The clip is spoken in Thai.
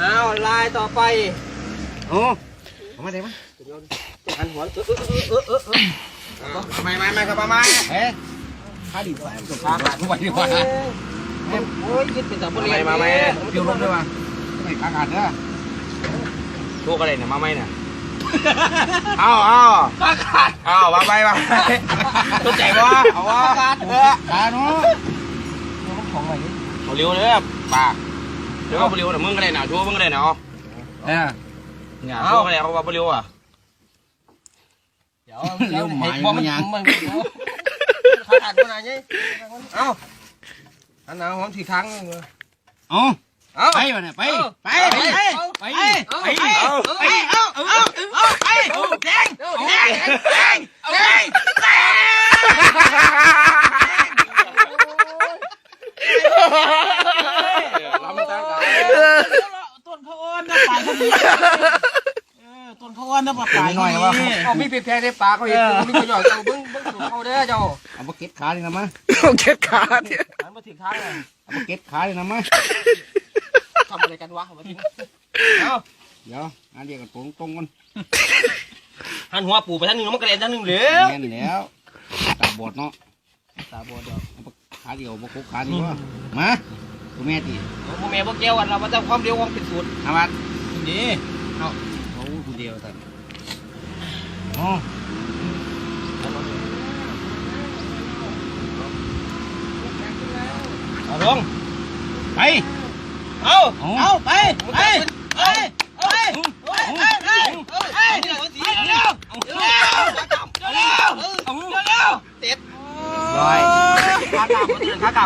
อ้าวลายต่อไปโอ้เอามาได้มั้ยหันหัวเออเออเออเออเออไม่ไม่ไม่ครับมาเฮ้ยข้าดีกว่าข้าขาดทุกวันดีกว่าโอ้ยคิดเป็นแต่บริมาไหมเกี่ยวลมด้วยวะไม่ขาขาดเด้อพวกอะไรเนี่ยมาไหมเนี่ยเอาเอาขาขาดเอามาไปมาตัวใจวะเอาวะขาเนาะของอะไรนี่เอาเร็วเลยปาก เดี๋ยวเอาเร็วนะมึงก็ได้หนาชัวมึงก็ได้หนาเออเนี่ยชัวก็ได้เอาว่าเร็วอะเดี๋ยวเดี๋ยวให้บอมันมันขาขาดขนาดนี้เอ้าอัน nào หอมสีครั้งเอาเอ้าไปวะเนี่ยไปไปไปไปไปเอาไปเอาไปเอาเอาเอาไปแดงแดงแดงแดง ลำตา ต้นเขาอ้ อนนะปลายเขาดีเออต้นเขาอ้อนนะปลายหน่อยวะเอามีผิดแพ้ในปากเขาอีกมีประโยชน์เจ้าเบิ้งเบิ้งสูเขาเด้อเจ้าเอาไปเก็บขาเลยนะมั้ยเก็บขาเนี่ยหันมาถึงทางเลยเอาไปเก็บขาเลยนะมั้ยทำอะไรกันวะมาถึงเอ้าเดี๋ยวอันเดียวกันตรงตรงกันหันหัวปูไปทางนึงมันกระเด็นทางนึงเหลวแน่นแล้วตาบอดเนาะตาบอดเดียวขาเดียวบกขาเดียวมาตัวแม่ตีพวกแม่พวกแก้วเรามาทำความเร็วความเป็นสูตรอาวั ดดีเอาโอ้ตัวเดียวแต่โอ้เอาลงไปเอาเอาเอาไป ไป ไป ไป ไปร้อยขากลับขากลับ